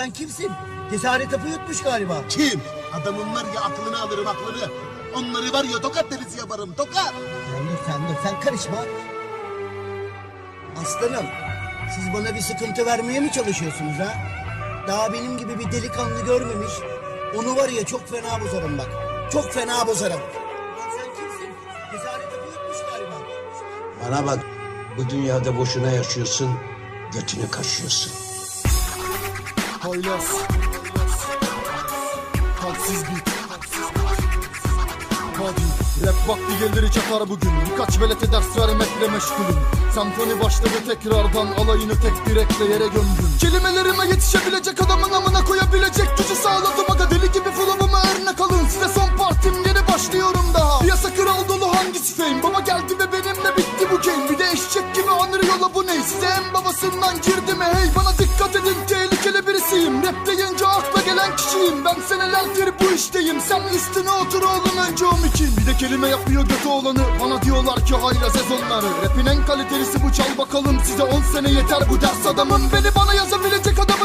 Sen kimsin? Cesaret hapı yutmuş galiba. Kim? Adamın var ya aklını alırım aklını. Onları var ya tokat delisi yaparım tokat. Sen dur sen dur sen karışma. Aslanım siz bana bir sıkıntı vermeye mi çalışıyorsunuz ha? Daha benim gibi bir delikanlı görmemiş. Onu var ya çok fena bozarım bak. Çok fena bozarım. Lan sen kimsin? Cesaret hapı yutmuş galiba. Bana bak, bu dünyada boşuna yaşıyorsun, götünü kaşıyorsun. Haylaz Kalpsiz bir Hadi. Rap vakti gelir çakar bugün. Birkaç velete ders vermekle meşgulüm. Senfoni başladı tekrardan Alayını tek bir ekleyere gömdüm. Kelimelerime yetişebilecek adamın amına koyabilecek Gücü sağladım aga. Deli gibi flow'uma örnek alın. Size son partim yeni başlıyorum daha. Piyasa kral dolu hangisi fame? Baba geldi ve benimle bitti bu game. Bir de eşek gibi anır yola bu ne? Size en babasından girdi mi? Hey Bana dikkat edin tehlikeli Ben senelerdir bu işteyim. Sen üstüne otur oğlum önce o mikin Bir de kelime yapıyor götü olanı. Bana diyorlar ki hayla sezonları Rapin en kalitelisi bu çal bakalım. Size 10 sene yeter bu ders adamım Beni bana yazabilecek tanıyorsun